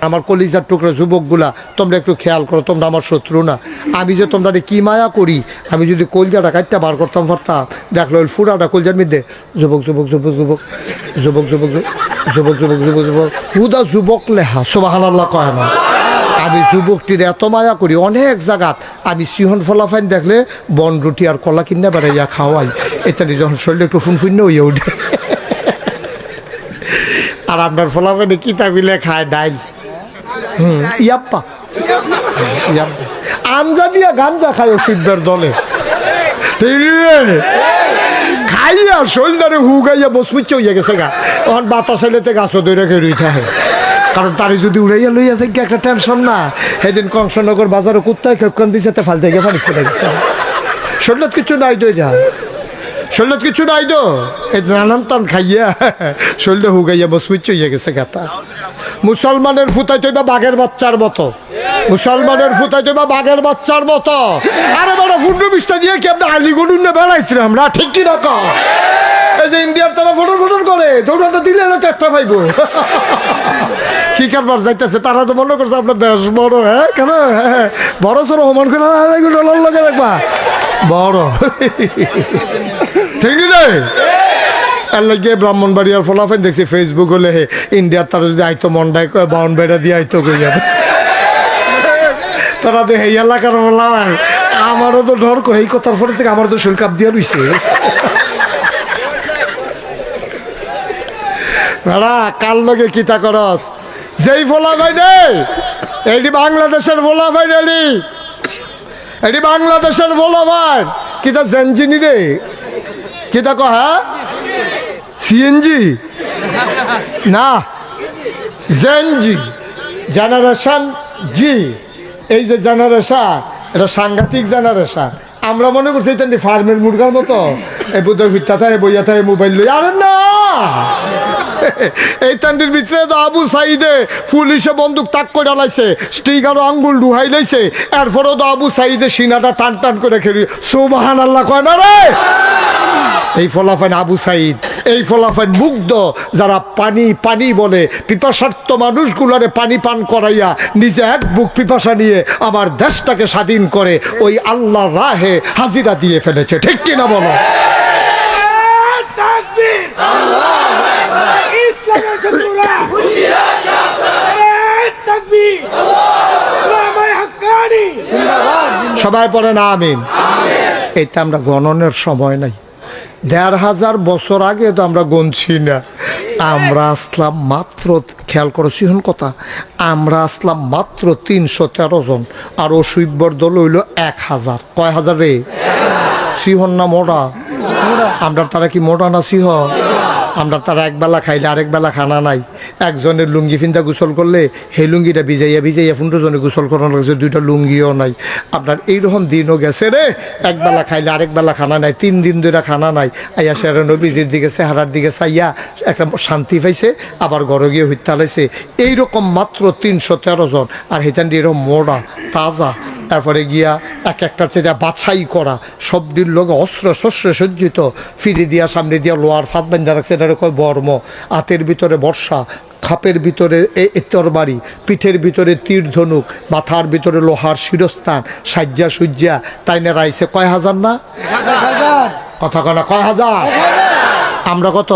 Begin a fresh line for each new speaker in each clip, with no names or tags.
আমার কলিজার টুকরা যুবকগুলা তোমরা একটু খেয়াল করো তোমরা আমার শত্রু না আমি যে তোমরা কি মায়া করি আমি যদি কলজাটা কাটটা বার করতাম পারতাম দেখল ফুরাটা কলজার মধ্যে যুবক যুবক যুবক যুবক যুবক যুবক যুবক যুবক যুবক যুবক হুদা যুবক লেহা সোবাহান কয় না আমি যুবকটির এত মায়া করি অনেক জায়গাত আমি সিহন ফলাফাইন দেখলে বন রুটি আর কলা কিনে বেড়াইয়া খাওয়াই ইত্যাদি যখন শরীরে একটু ফুনফুন্য হইয়া উঠে আর আপনার ফলাফাইনে কিতাবিলে খায় ডাইল ইয়াপ্পা। আঞ্জা দিয়া গাঞ্জা খায় ওষুধের দলে? খাইয়া শরীরটারে হুগাইয়া হইয়া গেছে গা। তখন বাতাস এলেতে গাছ দৈরা খেয়ে হয়। কারণ তারে যদি উড়াইয়া লইয়া যায় একটা টেনশন না। সেদিন কংসনগর বাজারে কুত্তায় খেপকান দিছে, তে ফালতে গিয়ে পানি ফেলে গেছে। শরীরত কিছু নাই দই যা শরীরত কিছু নাই তো। এই নানান টান খাইয়া শরীরটা হুগাইয়া বসপুচ্ছ হইয়া গেছে গাতা মুসলমানের ফুতাই তৈবা বাঘের বাচ্চার মতো। মুসলমানের ফুতাই তৈবা বাঘের বাচ্চার মতো। আরে বড় ফুন্ডু বিষ্টা দিয়ে কি আপনি আলিগুড়ুন না বেড়াইছি আমরা? ঠিক কি রকম এই যে ইন্ডিয়ার তারা ফটো ফটো করে দৌড়াটা দিলে না চারটা পাইবো। কি কারবার যাইতেছে তারা তো মনে করছে আপনার দেশ বড় হ্যাঁ? কেন? হ্যাঁ, বড় সড়ো সমান করে ডলার লাগে দেখবা। বড়। ঠিক রে এর লাগে ব্রাহ্মণবাড়িয়ার ফলাফল দেখছি ফেসবুক হলে হে ইন্ডিয়ার তারা যদি আইতো মন্ডাই কয় বাউন বেড়া দিয়ে আইতো কই যাবে? তারা এই এলাকার বললাম আমারও তো ডর কো এই কথার পরে থেকে আমার তো শরীর কাপ দিয়ে রইছে। বেড়া কাল লগে কিতা করস? যেই ফোলা ভাই রে এইটি বাংলাদেশের ভোলা ভাই রেডি এটি বাংলাদেশের ভোলা ভাই কিতা জেনজিনি রে? কিতা কহ হ্যাঁ? সিএনজি না জেনজি জেনারেশন জি এই যে জেনারেশন এটা সাংঘাতিক জেনারেশন আমরা মনে করছি এটা ফার্মের মুরগার মতো। এই বুধ ভিত্তা থাকে, বইয়া থাকে, মোবাইল লই আরে না! এই তান্ডির ভিতরে তো আবু সাইদে পুলিশে বন্দুক তাক করে ডালাইছে স্টিকারও আঙ্গুল ডুহাই লাইছে। এরপরেও তো আবু সাইদে সিনাটা টান টান করে খেলি। সুবাহান আল্লাহ কয় না রে? এই ফলাফান আবু সাইদ। এই ফলাফান মুগ্ধ যারা পানি পানি বলে। পিপাসার্থ মানুষগুলারে পানি পান করাইয়া নিজে এক বুক পিপাসা নিয়ে আমার দেশটাকে স্বাধীন করে ওই আল্লাহ রাহে হাজিরা দিয়ে ফেলেছে। ঠিক কিনা বলো? সবাই পড়ে না আমিন। এটা আমরা গণনের সময় নাই। দেড় হাজার বছর আগে তো আমরা গনছি না। আমরা আসলাম মাত্র, খেয়াল করো সিহন কথা, আমরা আসলাম মাত্র তিনশো তেরো জন, আর অসুবর দল হইল এক হাজার। কয় হাজার রে? সিহন না মোড়া আমরা তারা কি মোড়া না সিহ আমরা তারা একবেলা খাইলে আরেক বেলা খানা নাই। একজনের লুঙ্গি ফিন্দা গোসল করলে সেই লুঙ্গিটা ভিজাইয়া ভিজাইয়া পনেরো গোসল করানো লাগছে, দুইটা লুঙ্গিও নাই। আপনার এইরকম দিনও গেছে রে একবেলা খাইলে আরেক বেলা খানা নাই, তিন দিন ধরে খানা নাই। আইয়া সেরা নবীজির দিকে, চেহারার দিকে চাইয়া একটা শান্তি পাইছে, আবার ঘরে গিয়ে হত্যা লাইছে। এইরকম মাত্র তিনশো তেরো জন, আর হেতান এরকম মোড়া, তাজা। তারপরে গিয়া এক একটার চেয়ে বাছাই করা সবটির লোক অস্ত্র শস্ত্র সজ্জিত, ফিরে দিয়া, সামনে দিয়া লোয়ার ফাঁদ বান্ধা রাখছে, এটা কয় বর্ম। হাতের ভিতরে বর্ষা খাপের ভিতরে তরবারি, পিঠের ভিতরে তীর ধনুক, মাথার ভিতরে লোহার শিরস্থান, সাজ্জা সুজ্জা, তাই না রাইছে কয় হাজার না? কথা কয় না, কয় হাজার? আমরা কত?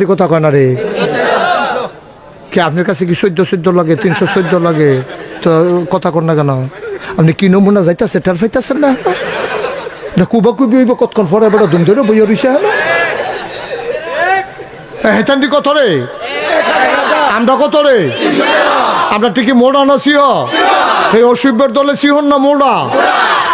দি কথা কয় না রে। কি, আপনার কাছে কি চোদ্দ চোদ্দ লাগে, তিনশো চোদ্দ লাগে? তো কথা কর না কেন? আপনি কি নমুনা যাইতেছে, টের পাইতেছেন না? কুবা কুবি কতক্ষণ পরে, এবার ধুম ধরে বইয়া রইছে হেতান্ডি কত রে? আমরা কত রে? আমরা ঠিকই মোড়া না সিহ? এই অসুবের দলে সিহন না মোড়া?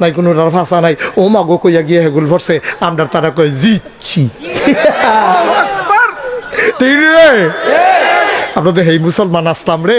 নাই কোনো ভাষা নাই। ও মাগো কইয়া গিয়ে হেগুল ভরছে আমরা তারা কই জিতছি। ঠিক রে? আমরা তো হেই মুসলমান আসলাম রে।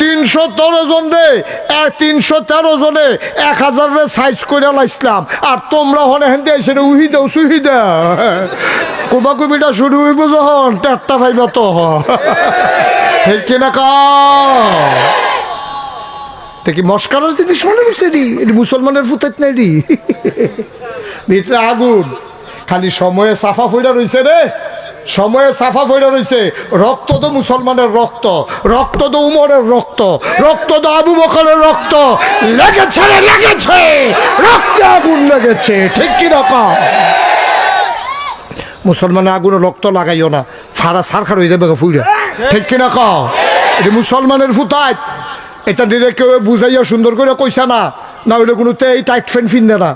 তিনশো তেরো জন রে তিনশো তেরো জনে, এক হাজার রে সাইজ করে লাইছিলাম। আর তোমরা হলে হেন দিয়ে সেটা উহি দাও, সুহি দাও কুমাকুমিটা শুরু হইব যখন চারটা ভাইবা তো ঠিক কিনা কা এটা কি মস্কারের জিনিস মনে করছে রি, এটি মুসলমানের ফুতাইত নাই রি। ভিতরে আগুন, খালি সময়ে সাফা ফইরা রইছে রে। সময়ে সাফা ফইরা রইছে। রক্ত তো মুসলমানের রক্ত রক্ত তো উমরের রক্ত রক্ত তো আবু বকরের রক্ত। লেগেছে লেগেছে, রক্তে আগুন লেগেছে, ঠিক কি রকম? মুসলমানের আগুনে রক্ত লাগাইও না, ফাড়া সারখার হয়ে যাবে ফুইরা, ঠিক কিনা ক এটি মুসলমানের ফুতায়, এটা দিলে কেউ বুঝাইয়া সুন্দর করে কইসা না না হইলে কোনো এই টাইট ফ্যান ফিনবে না।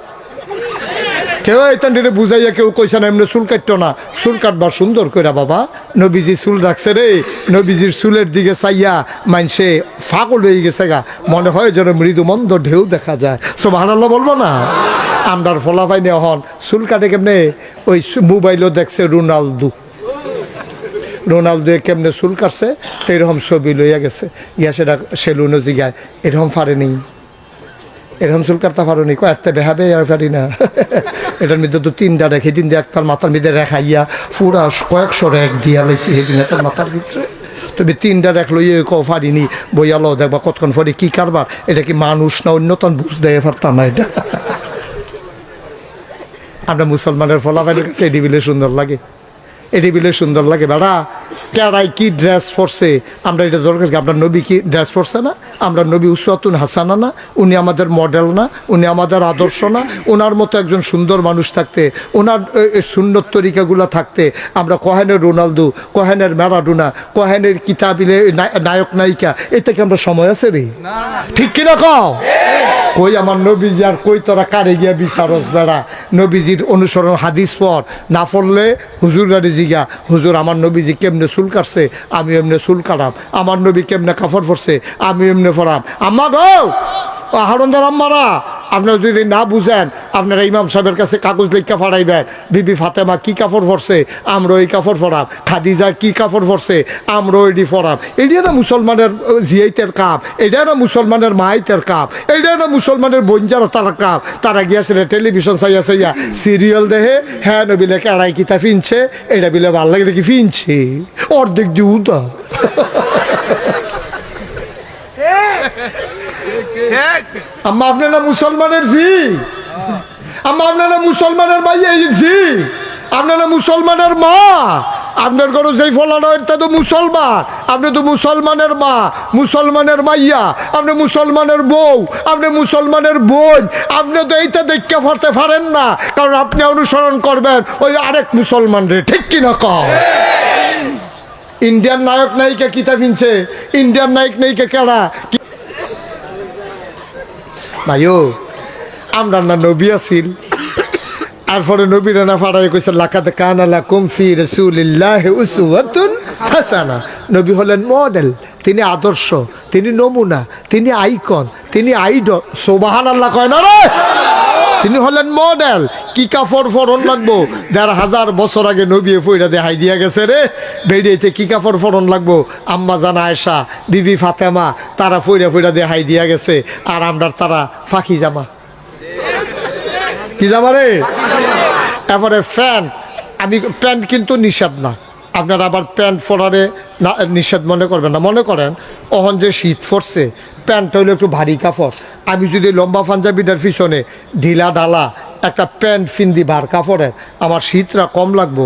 কেউ এটা দিলে বুঝাইয়া কেউ কইসা না, এমনি চুল কাটতো না। চুল কাটবার সুন্দর করে বাবা। নবীজি চুল রাখছে রে। নবীজির চুলের দিকে চাইয়া মানসে ফাগল হয়ে গেছে গা। মনে হয় যেন মৃদু মন্দ ঢেউ দেখা যায়। সব হানাল্লাহ বলব না? আমরার ফলাফাই নেওয়া হন। চুল কাটে কেমনে? ওই মোবাইলও দেখছে রোনালদো। রোনালদো কেমনে চুল কাটছে? তো এরকম ছবি লইয়া গেছে। ইয়া সেটা সেলুনও জিগায়। এরকম পারেনি এরকম পারো নি কয়েকটা বেহাবে আর পারি না। এটার মধ্যে তো তিনটা রেখে দিন দিয়ে একটার মাথার মধ্যে রেখাইয়া পুরা কয়েকশো রেখ দিয়া লাইছি সেদিন এটার মাথার ভিতরে। তুমি তিনটা দেখ লইয়ে ক পারিনি বইয়ালো, দেখবা কতক্ষণ পরে কি কারবার। এটা কি মানুষ না অন্যতম বুঝ দেয় পারতাম না এটা। আমরা মুসলমানের ফলাফলের কাছে এটি সুন্দর লাগে। এটি বিলে সুন্দর লাগে বেড়া। কেরাই কি ড্রেস পরছে? আমরা এটা দরকার কি আপনার নবী কি ড্রেস পরছে না? আমরা নবী উসাতুন হাসানা না উনি আমাদের মডেল না উনি আমাদের আদর্শ না ওনার মতো একজন সুন্দর মানুষ থাকতে ওনার সুন্দর তরিকাগুলো থাকতে আমরা কহেনের রোনালদো কহেনের ম্যারাডোনা কহেনের কিতাবিলে নায়ক নায়িকা এ থেকে আমরা সময় আছে রে? ঠিক কিনা কও? কই আমার নবীজি আর কই তোরা কারে গিয়া বিচারস বেড়া? নবীজির অনুসরণ হাদিস পর না পড়লে হুজুর জিগা, হুজুর, আমার নবীজি কেমনে চুল কাটছে? আমি এমনি চুল কাটাম। আমার নবী কেমনে কাপড় পরছে? আমি এমনি পরাম। আম্মা গো! দার আম্মারা! আপনারা যদি না বুঝেন, আপনারা ইমাম সাহেবের কাছে কাগজ লিখা ফাড়াইবেন। বিবি ফাতেমা কি কাপড় পরছে আমরা ওই কাপড় পরাম খাদিজা কি কাপড় পরছে আমরা ওইটি পরাম এটি না মুসলমানের জিয়াইতের কাপ। এটা না মুসলমানের মাইতের কাপ। এটা না মুসলমানের বঞ্জার তার কাপ। তারা গিয়াছিল টেলিভিশন চাইয়া চাইয়া। সিরিয়াল দেখে হ্যাঁ নবিলে কেড়াই কিতা ফিনছে। এটা বিলে ভালো লাগে কি ফিনছে? অর্ধেক দিউদা আম্মা আপনারা মুসলমানের জি? আম্মা আপনারা মুসলমানের ভাই এই জি? আপনারা মুসলমানের মা? আপনার ঘরে যেই ফলানো এটা তো মুসলমান। আপনি তো মুসলমানের মা মুসলমানের মাইয়া। আপনি মুসলমানের বউ আপনি মুসলমানের বোন। আপনি তো এইটা দেখতে পারতে পারেন না কারণ আপনি অনুসরণ করবেন ওই আরেক মুসলমান রে ঠিক কিনা কম ইন্ডিয়ান নায়ক নায়িকা কিতা ফিনছে ইন্ডিয়ান নায়ক নায়িকা কেডা ভাইও, আমরা না নবী আছিল। তারপরে নবী রানা ফাড়াই কইছে লাকাত কানা লাকুম ফি রাসূলিল্লাহি উসওয়াতুন হাসানা। নবী হলেন মডেল তিনি আদর্শ, তিনি নমুনা, তিনি আইকন তিনি আইডল সুবহানাল্লাহ কয় না রে? তিনি হলেন মডেল কি কাপড় ফরন লাগবো? দেড় হাজার বছর আগে নবী ফইরা দেখাই দিয়া গেছে রে। বেরিয়েছে কি কাপড় ফরন লাগবো? আম্মা জানা আয়সা বিবি ফাতেমা, তারা ফইরা ফইরা দেখাই দিয়া গেছে। আর আমরা তারা ফাঁকি জামা। কি জামা রে? তারপরে প্যান্ট আমি প্যান্ট কিন্তু নিষেধ না। আপনারা আবার প্যান্ট পরারে না নিষেধ মনে করবেন না। মনে করেন, অহন যে শীত পড়ছে প্যান্ট হইল একটু ভারী কাপড়। আমি যদি লম্বা পাঞ্জাবিটার পিছনে ঢিলা ডালা, একটা প্যান্ট ফিন্দি ভার কাপড়ের, আমার শীতটা কম লাগবো।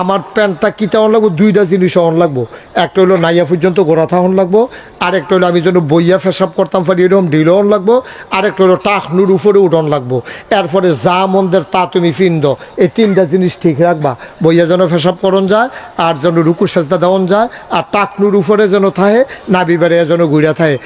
আমার প্যান্টটা কী তেমন লাগবো? দুইটা জিনিস অন লাগবো। একটা হলো নাইয়া পর্যন্ত গোড়া থাহন লাগবো। আর একটা হলো আমি যেন বইয়া ফেসাব করতাম পারি এরকম ঢিল অন লাগবো। আর একটা হলো টাকনুর উপরে উঠন লাগবো। এরপরে যা মন্দের তা তুমি ফিন্দ এই তিনটা জিনিস ঠিক রাখবা। বইয়া যেন ফেসাব করন যায়, আর যেন রুকু সেজদা দেওয়ান যায়, আর টাকনুর উপরে যেন থাহে নাবি বেড়ে যেন ঘুরে থাকে